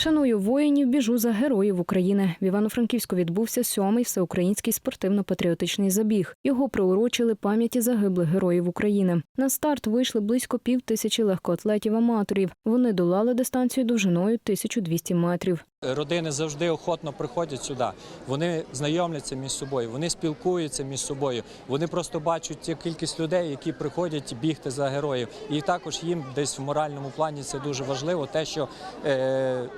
Шаную воїнів, біжу за героїв України. В Івано-Франківську відбувся сьомий всеукраїнський спортивно-патріотичний забіг. Його приурочили пам'яті загиблих героїв України. На старт вийшли близько пів тисячі легкоатлетів-аматорів. Вони долали дистанцію довжиною 1200 метрів. Родини завжди охотно приходять сюди. Вони знайомляться між собою, вони спілкуються між собою. Вони просто бачать ту кількість людей, які приходять бігти за героїв. І також їм десь в моральному плані це дуже важливо, те, що е,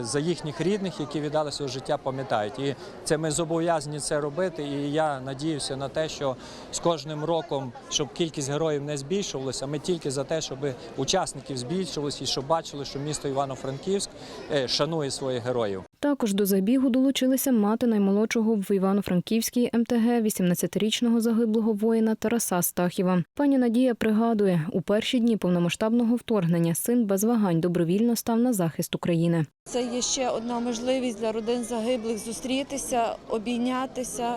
за їхніх рідних, які віддали своє життя, пам'ятають. І це ми зобов'язані це робити. І я надіюся на те, що з кожним роком, щоб кількість героїв не збільшувалася, ми тільки за те, щоб учасників збільшилось і щоб бачили, що місто Івано-Франківськ е, шанує своїх героїв. Також до забігу долучилися мати наймолодшого в Івано-Франківській МТГ 18-річного загиблого воїна Тараса Стахіва. Пані Надія пригадує, у перші дні повномасштабного вторгнення син без вагань добровільно став на захист України. Це є ще одна можливість для родин загиблих зустрітися, обійнятися,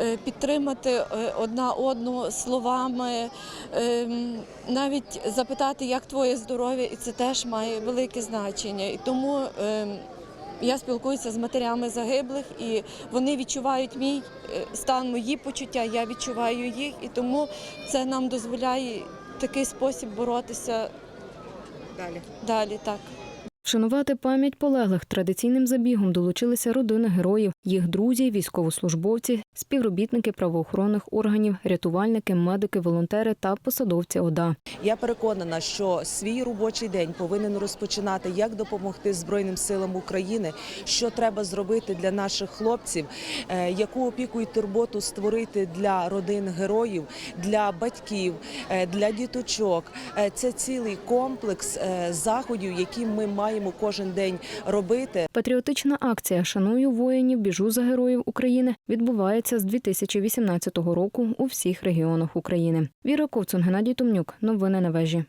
е, підтримати е, одна одну словами, ем, навіть запитати, як твоє здоров'я, і це теж має велике значення. І тому ем, я спілкуюся з матерями загиблих, і вони відчувають мій е, стан, мої почуття, я відчуваю їх, і тому це нам дозволяє такий спосіб боротися Далі. далі. Так. Вшанувати пам'ять полеглих традиційним забігом долучилися родини героїв, їх друзі, військовослужбовці, співробітники правоохоронних органів, рятувальники, медики, волонтери та посадовці ОДА. Я переконана, що свій робочий день повинен розпочинати як допомогти Збройним силам України, що треба зробити для наших хлопців, е, яку опіку і турботу створити для родин героїв, для батьків, е, для діточок. Е, Це цілий комплекс заходів, які ми маємо кожен день робити. Патріотична акція Шаную воїнів, біжу за героїв України відбувається з 2018 року у всіх регіонах України. Віра Ковцун, Геннадій Томнюк. Новини на вежі.